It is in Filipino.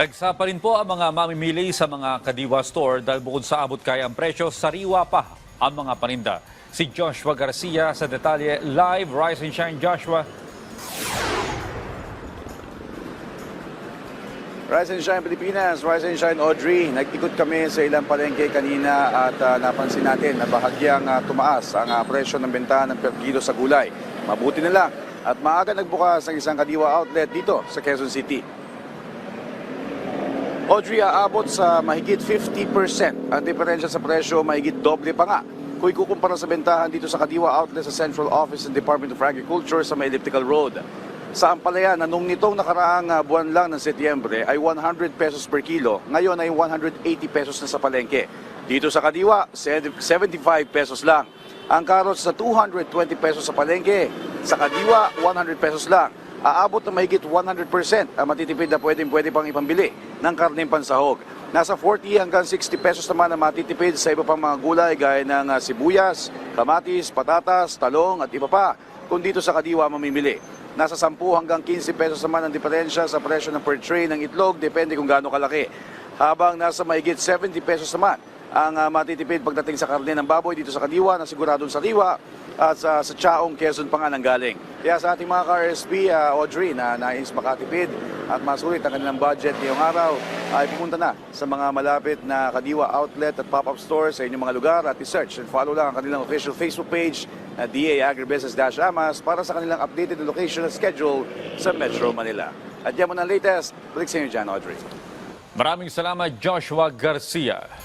Dagsa pa rin po ang mga mamimili sa mga Kadiwa store dahil bukod sa abot kaya ang presyo, sariwa pa ang mga paninda. Si Joshua Garcia sa detalye live. Rise and shine, Joshua. Rise and Shine Pilipinas, Rise and Shine Audrey. Nagtikot kami sa ilang palengke kanina at ah, napansin natin na bahagyang ah, tumaas ang ah, presyo ng benta ng per kilo sa gulay. Mabuti na lang at maaga nagbukas ang isang kadiwa outlet dito sa Quezon City. Audrey, aabot sa mahigit 50%. Ang diferensya sa presyo, mahigit doble pa nga. Kung ikukumpara sa bentahan dito sa Kadiwa Outlet sa Central Office ng Department of Agriculture sa may Elliptical Road. Sa Ampalayan, na nung nitong nakaraang ah, buwan lang ng Setyembre ay 100 pesos per kilo, ngayon ay 180 pesos na sa palengke. Dito sa Kadiwa, 75 pesos lang. Ang carrots sa 220 pesos sa palengke, sa Kadiwa, 100 pesos lang aabot na mahigit 100% ang matitipid na pwedeng pwede pang ipambili ng karneng pansahog. Nasa 40 hanggang 60 pesos naman ang matitipid sa iba pang mga gulay gaya ng ah, sibuyas, kamatis, patatas, talong at iba pa kung dito sa Kadiwa mamimili. Nasa 10 hanggang 15 pesos naman ang diferensya sa presyo ng per tray ng itlog depende kung gaano kalaki. Habang nasa mahigit 70 pesos naman ang ah, matitipid pagdating sa karne ng baboy dito sa Kadiwa na siguradong sariwa at sa, sa Chaong, Quezon pa nga nanggaling. Kaya sa ating mga ka-RSP, ah, Audrey, na nais makatipid at masulit ang kanilang budget ngayong araw, ay pumunta na sa mga malapit na Kadiwa outlet at pop-up stores sa inyong mga lugar at i-search and follow lang ang kanilang official Facebook page na DA Agribusiness-Amas para sa kanilang updated location at schedule sa Metro Manila. At yan mo ng latest. Balik sa inyo dyan, Audrey. Maraming salamat, Joshua Garcia.